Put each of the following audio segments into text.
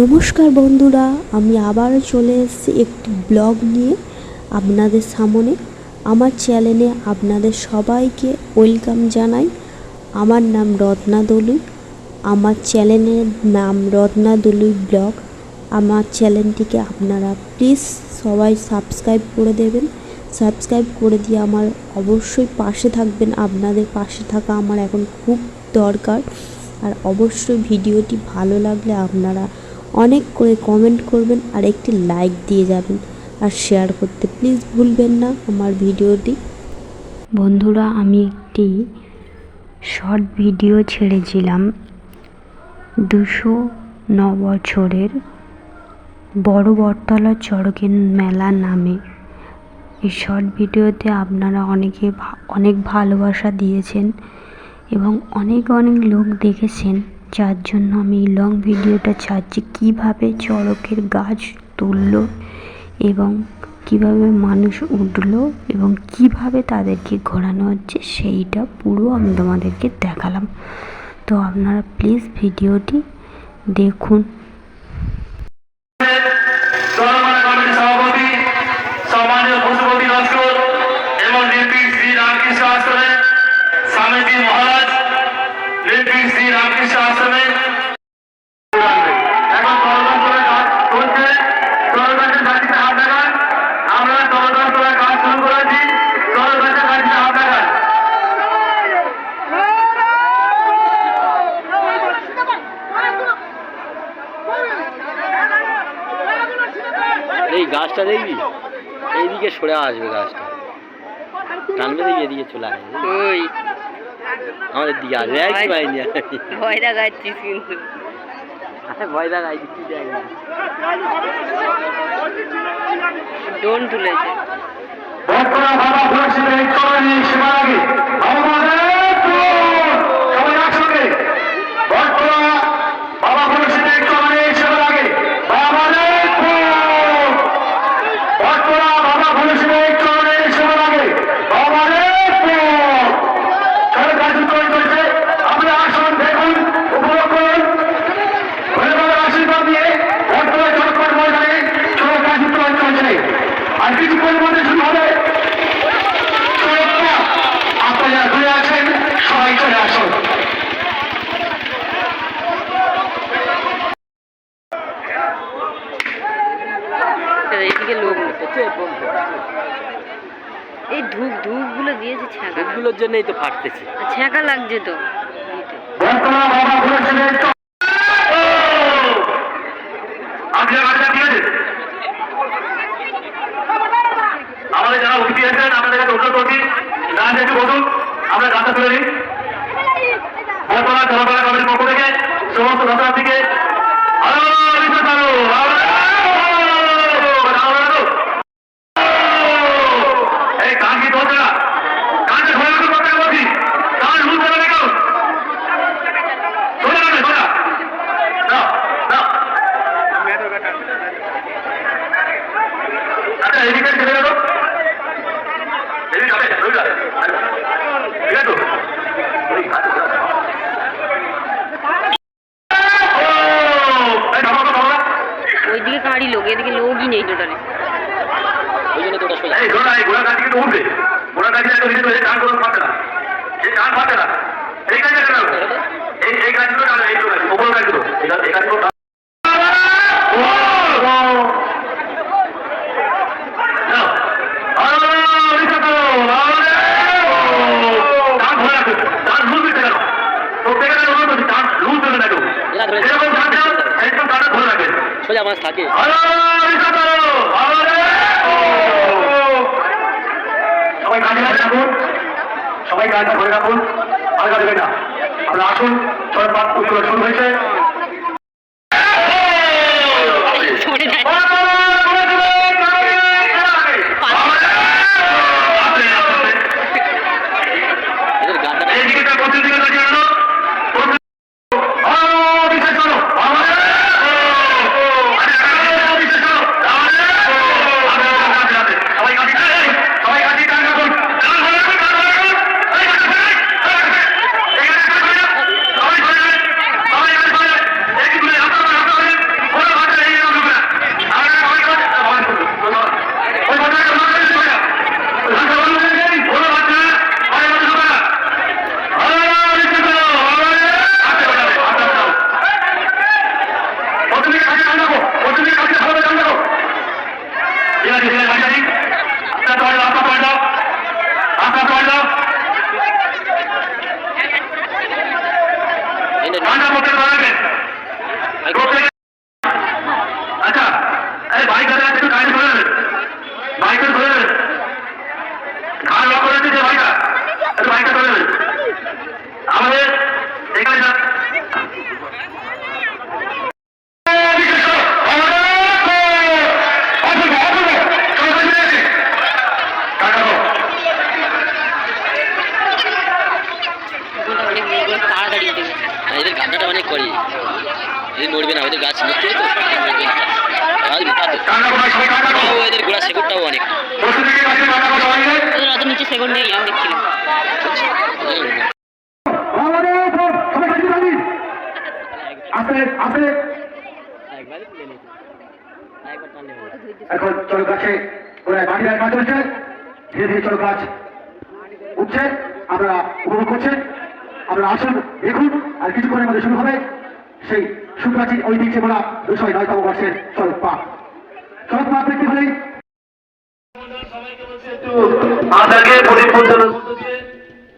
নমস্কার বন্ধুরা, আমি আবারও চলে এসেছি একটি ব্লগ নিয়ে আপনাদের সামনে। আমার চ্যানেলে আপনাদের সবাইকে ওয়েলকাম জানাই। আমার নাম রত্না দলুই আমার চ্যানেলের নাম রত্না দলুই ব্লগ। আমার চ্যানেলটিকে আপনারা প্লিজ সবাই সাবস্ক্রাইব করে দেবেন। সাবস্ক্রাইব করে দিয়ে আমার অবশ্যই পাশে থাকবেন। আপনাদের পাশে থাকা আমার এখন খুব দরকার। আর অবশ্যই ভিডিওটি ভালো লাগলে আপনারা অনেক করে কমেন্ট করবেন আর একটি লাইক দিয়ে যাবেন। আর শেয়ার করতে প্লিজ ভুলবেন না আমার ভিডিওটি। বন্ধুরা, আমি একটি শর্ট ভিডিও ছেড়েছিলাম দুশো ন বছরের বড় বটতলা চড়কের মেলা নামে। এই শর্ট ভিডিওতে আপনারা অনেকে অনেক ভালোবাসা দিয়েছেন এবং অনেক অনেক লোক দেখেছেন। যার জন্য আমি এই লং ভিডিওটা ছাড়ছি। কীভাবে চড়কের গাছ তুলল এবং কীভাবে মানুষ উঠল এবং কীভাবে তাদেরকে ঘোরানো হচ্ছে, সেইটা পুরো আমি তোমাদেরকে দেখালাম। তো আপনারা প্লিজ ভিডিওটি দেখুন। এই গাছটা দেখবি? এইদিকে সরে আসবে গাছটা। টানবে দেখি এদিকে চলে আসবে। ওই। আমাদের দিকে আসবে একই পাইনি ভয় দেখাচ্ছিস কিন্তু। ভয় দেখ ডোন তুলেছে বাবা সুরক্ষিত এই কলোনি সীমার আগে আমাদের সবাই একসঙ্গে বর্তমান বাবা সুরক্ষিত এই কলোনি সীমার আগে আমাদের বর্তমান বাবা সুরক্ষিত এই কলোনি সীমার আগে আমাদের সরকার তৈরি করেছে আপনি আসুন দেখুন উপভোগ করুন ধন্যবাদ আশীর্বাদ দিয়ে বর্তমানে চট্টগ্রাম ময়দানে চলো কাজী তৈরি চলছে আর কিছু পরিমাণে শুরু হবে চট্টগ্রাম আপনারা যারা ঘুরে আছেন সবাই চলে আসুন এইদিকে লোক এই ধূপ ধূপগুলো দিয়েছে ছ্যাঁকা দুধগুলোর জন্যই তো ফাটতেছে। ছ্যাঁকা লাগছে তো। আমাদের যারা অতিথি আছেন আপনাদের কাছে অনুরোধ করছি না একটু বসুন আমরা গাছটা তুলে নিই। বর্তমান জনগণের কমিটির পক্ষ থেকে সমস্ত আরও ওরাই কাজ হচ্ছে ধীরে ধীরে চলো গাছ উঠছে আমরা উপভোগ করছে আমরা আসুন দেখুন আর কিছুক্ষণের মধ্যে শুরু হবে সেই সুপ্রাচীন ঐতিহ্যে বলা দুশো নয়তম বর্ষের চড়ক পাক চড়ক পাক দেখতে হলেই আপনাকে প্রদীপ মধ্য দিয়ে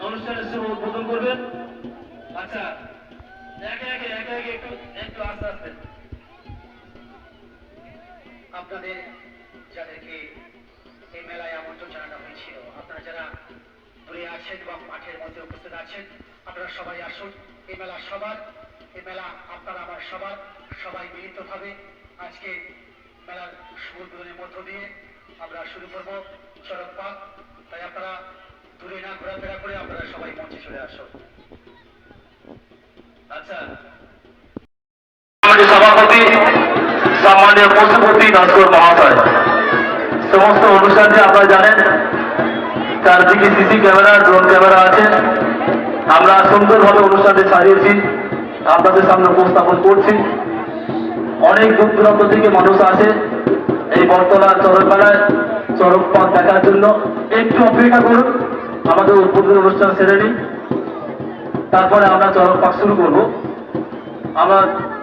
অনুষ্ঠানের শুভ উদ্বোধন করবেন আচ্ছা একে একে একে একে একটু একটু আস্তে আস্তে। আপনাদের আছেন বা মাঠের মধ্যে উপস্থিত আছেন, আপনারা সবাই আসুন। এই মেলা সবার, এই মেলা আপনারা আমার সবার, সবাই মিলিতভাবে আজকে মেলার উদ্বোধনের মধ্য দিয়ে আমরা শুরু করব চড়ক পাক তাই আপনারা দূরে না ঘোরাফেরা করে আপনারা সবাই মঞ্চে চলে আসুন। আচ্ছা। সভাপতি সম্মানীয় পশুপতি নস্কর মহাশয়। সমস্ত অনুষ্ঠানটি আপনারা জানেন চারদিকে সিসি ক্যামেরা, ড্রোন ক্যামেরা আছে। আমরা সুন্দরভাবে অনুষ্ঠানটি সাজিয়েছি আপনাদের সামনে উপস্থাপন করছি। অনেক দূর দূরান্ত থেকে মানুষ আসে এই বটতলা চরক মেলায় চরক পথ দেখার জন্য একটু অপেক্ষা করুন। আমাদের উদ্বোধন অনুষ্ঠান সেরে নিই তারপরে আমরা চরক পাক শুরু করব। আমরা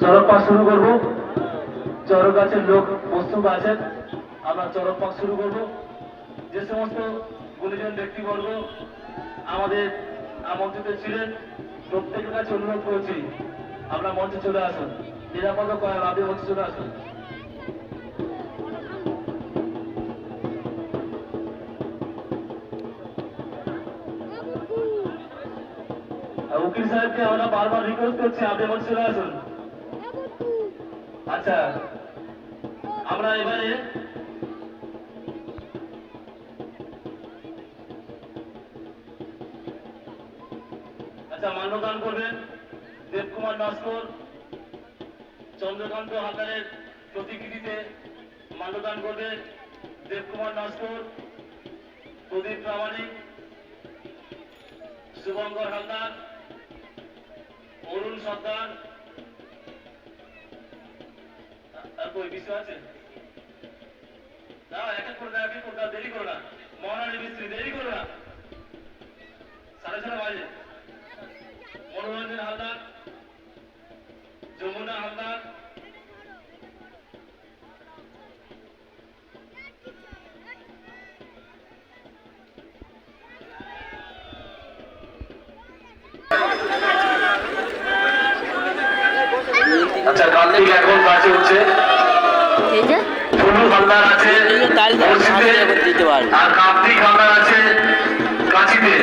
চরক পাক শুরু করব। চরক গাছের লোক প্রস্তুত আছেন। আমরা চরক পাক শুরু করব। যে সমস্ত গুণীজন ব্যক্তিবর্গ আমাদের আমন্ত্রিত ছিলেন। প্রত্যেকের কাছে অনুরোধ করছি আমরা মঞ্চে চলে আসুন। নিরাপদ করার আপনি মঞ্চে চলে আসুন। উকিল সাহেবকে আমরা বারবার রিকোয়েস্ট করছি, আপনি মঞ্চে চলে আসুন। আচ্ছা আমরা এবারে আচ্ছা মান্যদান করবেন দেবকুমার নস্কর চন্দ্রকান্ত হালদারের প্রতিকৃতিতে মান্যদান করবে দেবকুমার নস্কর প্রদীপ প্রামাণিক শুভঙ্কর হালদার অরুণ সর্দার কই কিছু আছে? না এক এক করে দাও, করে দেরি করো না। মহারানী মিস্ত্রি দেরি করো না। সাড়ে ছটা বাজে। মনোরঞ্জন হালদার যমুনা হালদার আচ্ছা কার্তিক এখন কাছে হচ্ছে। হালদার আছে আর কার্তিক হালদার আছে কাঁচিতে।